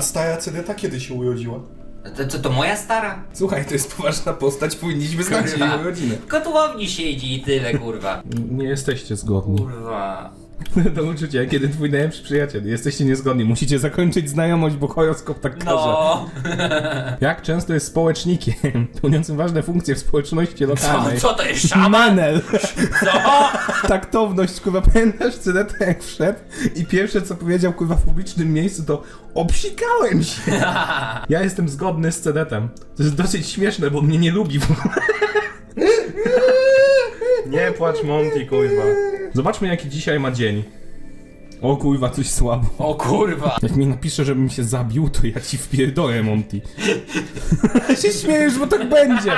A stara Cedeta kiedy się urodziła? To, to, to moja stara? Słuchaj, to jest poważna postać, powinniśmy znać jej Kurwa. urodziny. W kotłowni siedzi i tyle, kurwa. Nie jesteście zgodni. Kurwa. To uczucie, kiedy twój najlepszy przyjaciel. Jesteście niezgodni. Musicie zakończyć znajomość, bo horoskop tak każe. No. Jak często jest społecznikiem, pełniącym ważne funkcje w społeczności Co, lokalnej? co to jest szaman? Manel! Co? Taktowność, kurwa, pamiętasz Cedeta jak wszedł i pierwsze co powiedział, kurwa, w publicznym miejscu to obsikałem się! Ja jestem zgodny z Cedetem. To jest dosyć śmieszne, bo mnie nie lubi w ogóle. Nie płacz Monty, kurwa. Zobaczmy jaki dzisiaj ma dzień. O kurwa, coś słabo. O kurwa. Jak mi napisze, żebym się zabił, to ja ci wpierdolę, Monty. się śmiejesz, bo tak będzie.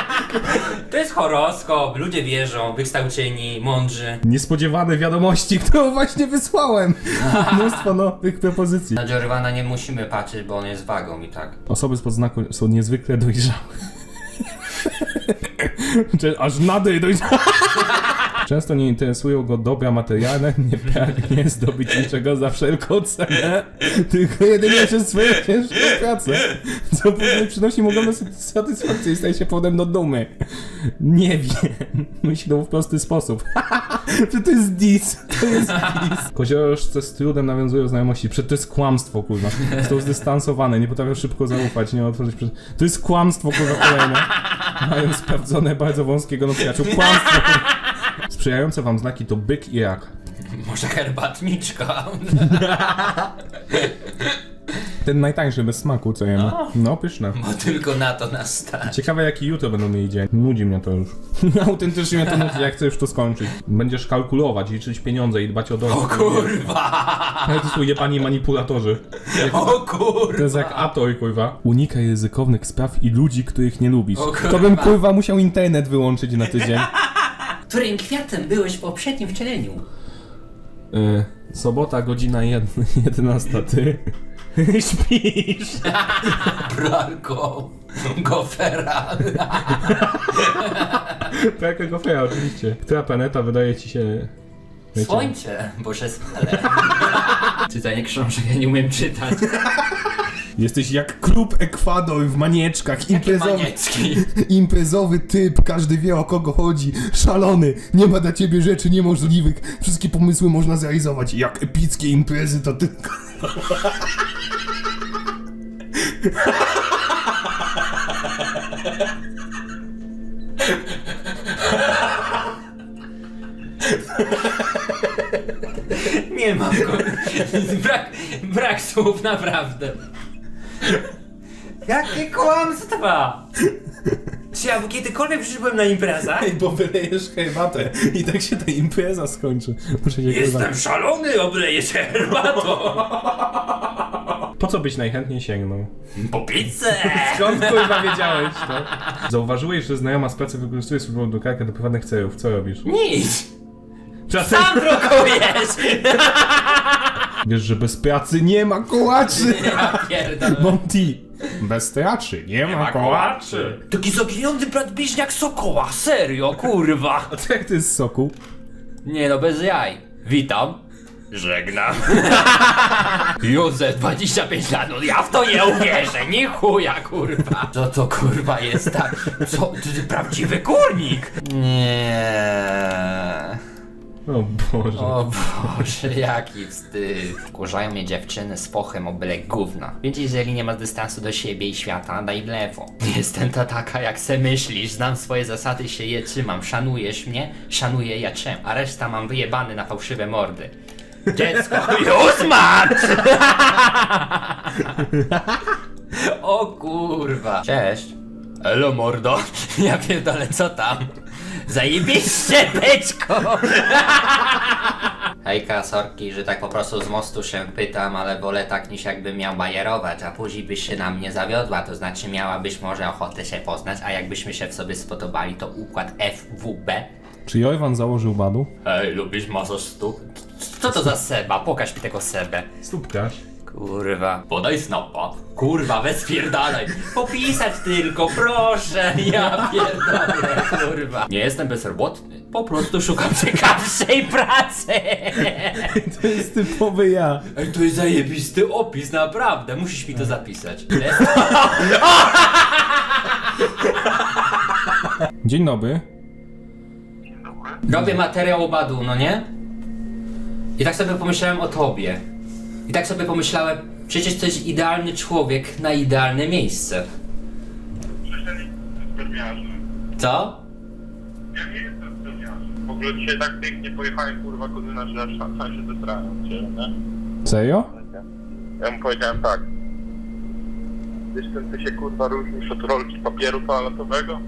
To jest horoskop, ludzie wierzą, wykształceni, mądrzy. Niespodziewane wiadomości, którą właśnie wysłałem. Mnóstwo nowych propozycji. Na Jorvana nie musimy patrzeć, bo on jest wagą i tak. Osoby z podznaku są niezwykle dojrzałe. Czy aż nady dojrzałe. Często nie interesują go dobra materialne, nie pragnie zdobyć niczego za wszelką cenę, tylko jedynie przez swoją ciężką pracę, co później przynosi mu ogromną satysfakcję i staje się powodem do dumy. Nie wiem, myślą w prosty sposób. Że to jest dis, to jest dis. Koziorożce z trudem nawiązują znajomości, przed to jest kłamstwo, kurwa. Są zdystansowane, nie potrafią szybko zaufać, nie otworzyć przed... To jest kłamstwo, kurwa, kolejne. Mają sprawdzone bardzo wąskie grono przyjaciół. Kłamstwo! Sprzyjające wam znaki to byk i rak. Może herbatniczka? Ten najtańszy, bez smaku, co jemy. No, pyszne. Bo tylko na to nas stać. Ciekawe, jaki jutro będą mieli dzień. Nudzi mnie to już. Autentycznie mnie to nudzi, jak chcę już to skończyć. Będziesz kalkulować, liczyć pieniądze i dbać o dom. O kurwa! Ale to są jebani manipulatorzy. Jak O kurwa! To jest jak Atoj, kurwa. Unikaj ryzykownych spraw i ludzi, których nie lubisz. O, kurwa. To bym, kurwa, musiał internet wyłączyć na tydzień. Którym kwiatem byłeś w poprzednim wcieleniu? Y, sobota, godzina jed- 11. Ty śpisz. Pralką. Gofera. Jakiego feja, oczywiście. Która planeta wydaje ci się... wiecie, Słońce, bo się spalę. Czytanie książek, ja nie umiem czytać. Jesteś jak klub Ekwador w manieczkach. Imprezowy, imprezowy typ, każdy wie o kogo chodzi. Szalony, nie ma dla ciebie rzeczy niemożliwych. Wszystkie pomysły można zrealizować. Jak epickie imprezy to tylko... Nie mam go. Brak, brak słów, naprawdę. Jakie kłamstwa! Czy ja kiedykolwiek przyszedłem na imprezę? Ej, bo wylejesz herbatę i tak się ta impreza skończy. Muszę się. Jestem szalony, obleję się herbatą! Po co byś najchętniej sięgnął? Po pizzę! Skąd kurwa wiedziałeś to? Zauważyłeś, że znajoma z pracy wykorzystuje służbową drukarkę do prywatnych celów. Co robisz? Nic! Czasem Sam drukujesz! Wiesz, że bez pracy nie ma kołaczy! Ja pierdolę. Monty! Bez teatrzy nie, ma kołaczy! Taki zaginiony brat bliźniak Sokoła, serio, kurwa! A co jak to jest soku? Nie no, bez jaj. Witam. Żegnam. Józef, 25 lat, no ja w to nie uwierzę, nie chuja, kurwa. Co to kurwa jest tak? Co, ty prawdziwy kurnik? Nie. O Boże. O Boże, jaki wstyd. Wkurzają mnie dziewczyny z pochem o byle gówna. Więc jeżeli nie ma dystansu do siebie i świata, daj w lewo. Jestem ta taka, jak se myślisz, znam swoje zasady, się je trzymam. Szanujesz mnie, szanuję ja cię, a reszta mam wyjebany na fałszywe mordy. Dziecko, już masz! O kurwa. Cześć. Elo mordo. Ja pierdolę, co tam? Zajebiście, byczko! Hejka, sorki, że tak po prostu z mostu się pytam, ale wolę tak niż jakbym miał bajerować, a później byś się na mnie zawiodła, to znaczy miałabyś może ochotę się poznać, a jakbyśmy się w sobie spodobali, to układ FWB. Czy Jojwan założył badu? Hej, lubisz maso stóp? Co to za seba? Pokaż mi tego sebę. Stópkaś. Kurwa. Podaj snapa. Kurwa, bez pierdalaj. Popisać tylko, proszę. Ja pierdolę, kurwa. Nie jestem bezrobotny. Po prostu szukam ciekawszej pracy. To jest typowy ja. Ej, to jest zajebisty opis, naprawdę. Musisz mi to zapisać. Dzień dobry. Robię materiał o Badu, no nie? I tak sobie pomyślałem o tobie. I tak sobie pomyślałem, przecież to jest idealny człowiek na idealne miejsce. Co? Ja nie jestem spełniarzem. W ogóle dzisiaj tak pięknie pojechałem, kurwa, kuzyna, że aż sam sam się zestrałem. cię, nie? Serio? Ja mu powiedziałem tak. Wiesz, ten ty się, kurwa, różnisz od rolki papieru toaletowego?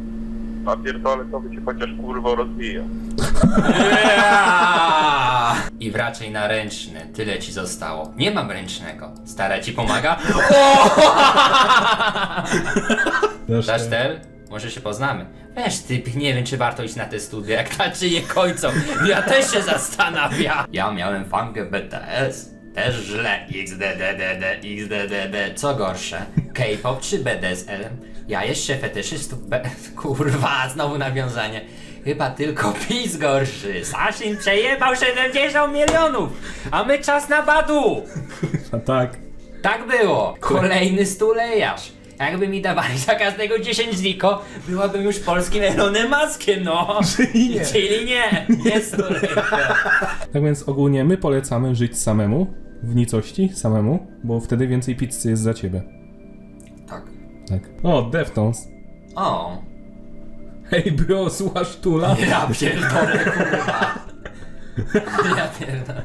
Papier toaletowy się chociaż, kurwa, rozwija. Raczej na ręczny. Tyle ci zostało. Nie mam ręcznego. Stara ci pomaga? Dasz tel? Może się poznamy. Wiesz, typ, nie wiem, czy warto iść na te studia, jak ta czyje końcą. Ja też się zastanawiam. Ja miałem fankę BTS. Też źle. XDDDD, XDDD. Co gorsze? K-pop czy BDSM? Ja jeszcze fetyszystów B... Kurwa, znowu nawiązanie. Chyba tylko PiS gorszy. Sasin przejebał 70 milionów, a my czas na badu. A tak. Tak było. Kolejny stulejarz. Jakby mi dawali za każdego 10 ziko, byłabym już polskim Elonem Maskiem, no. Czyli nie. Czyli nie. Nie stulejarz. Tak więc ogólnie my polecamy żyć samemu, w nicości samemu, bo wtedy więcej pizzy jest za ciebie. Tak. Tak. O, Deftones. O. Hej bro, słuchasz Tula? Ja pierdolę, kurwa. Ja pierdolę.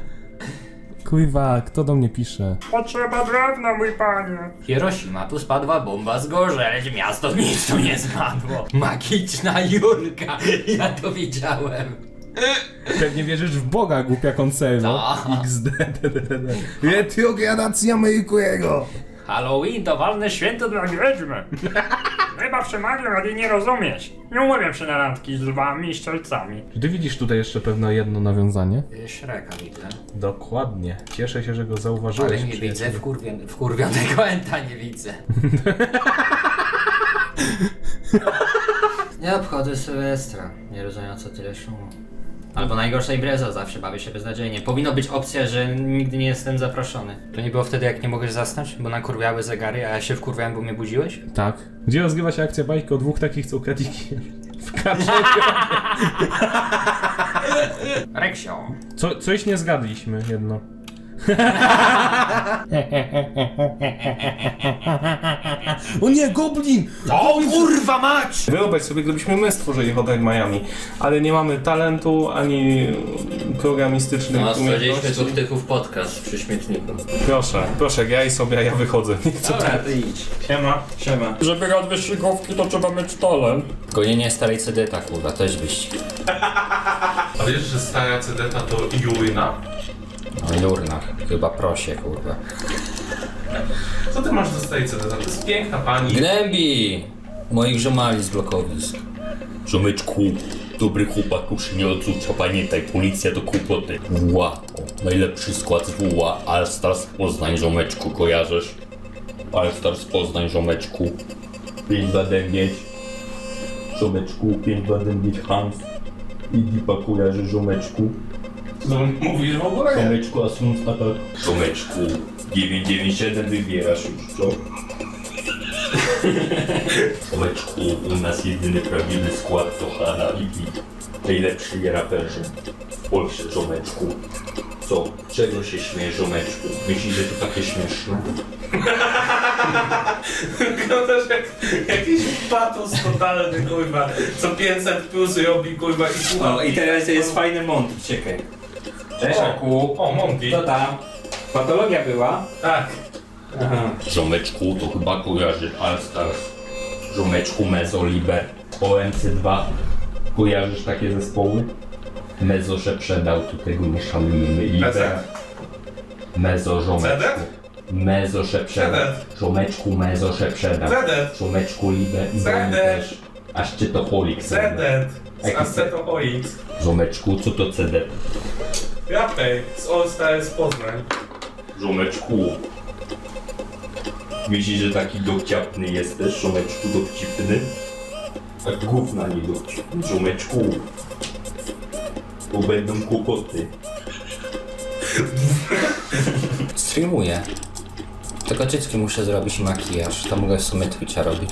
Kurwa, kto do mnie pisze? Potrzeba drewna, mój panie. Hiroshima, tu spadła bomba z gorzeć, miasto nic tu nie spadło. Magiczna Julka, ja to widziałem. Pewnie wierzysz w Boga, głupia konserwo. Tak. XD. Retrogradacja Mejkuego. Halloween to ważne święto dla Wiedźmy. Chyba przemawiam, ale nie rozumiesz. Nie umawiam się na randki z lwami i szczelcami. Czy ty widzisz tutaj jeszcze pewne jedno nawiązanie? Shreka widzę. Dokładnie. Cieszę się, że go zauważyłeś. Ale nie przyjacielu. widzę, wkurwion, wkurwionego enta nie widzę. nie obchodzę Sylwestra. Nie rozumiem o co tyle szumu. Albo najgorsza impreza, zawsze bawię się beznadziejnie. Powinno być opcja, że nigdy nie jestem zaproszony. To nie było wtedy, jak nie mogłeś zasnąć? Bo nakurwiały zegary, a ja się wkurwiałem, bo mnie budziłeś? Tak. Gdzie rozgrywa się akcja bajki o dwóch takich, co ukradli w kacze. Reksio. Co, coś nie zgadliśmy jedno. O nie, goblin! O kurwa mać! Wyobraź sobie, gdybyśmy my stworzyli Hotel Miami, ale nie mamy talentu ani programistycznych No, stworzyliśmy umiejętności. dwóch tychów podcast przy śmietniku. Proszę, proszę, graj sobie, a ja wychodzę. Nie chcę Dobra, ty idź. Siema. Siema. Żeby grać wyścigówki, to trzeba mieć talent. Gonienie starej cedeta, kurwa, też wyścig. A wiesz, że stara cedeta to Jułyna? No jurna, chyba prosie, kurwa. Co ty masz do cedeta? To jest piękna pani. Gnębi! Moich żomali z blokowisk. Żomyczku, dobry chłopak już nie odrzuca, pamiętaj, policja to kłopoty. WUA, o, najlepszy skład z WUA, Allstars Poznań, żomeczku, kojarzysz? Allstars Poznań, żomeczku. 529, żomeczku, 529 Hans. I Dipa kojarzy żomeczku. Co mówisz w ogóle? Żomeczku, Asuns Atak. Żomeczku, 997 wybierasz już, co? Żomeczku, u nas jedyny prawdziwy skład to Hanna i Pete. Najlepsi raperzy w Polsce, żomeczku. Co? Czego się śmieje, żomeczku? Myślisz, że to takie śmieszne? Wyglądasz jak jakiś patos totalny, kurwa. Co 500 plus robi, kurwa, i słucha. O, i teraz jest fajny mont, czekaj. Cześć, O, Aku. O, Monty. Co tam? Patologia była? Tak. Aha. Żomeczku, to chyba kojarzy Allstars. Żomeczku, Mezo, Liber, OMC2. Kojarzysz takie zespoły? Mezo, że przedał, tu tego nie szanujemy. Liber. Mezo, żomeczku. Cedet? Mezo, że przedał. Cedet. Żomeczku, Mezo, że przedał. Zedet. Żomeczku, Liber Zedet. też. A szczytoholik. Zedet. Z Jaki Acetohoids. Żomeczku, co to CD? Rapej. Z All Stars Poznań. Żomeczku, Myślisz, że taki dowcipny jesteś, żomeczku dowcipny? Tak gówna nie dowcipny, żomeczku. Bo będą kłopoty. Streamuję. Tylko cycki muszę zrobić i makijaż. To mogę w sumie Twitcha robić.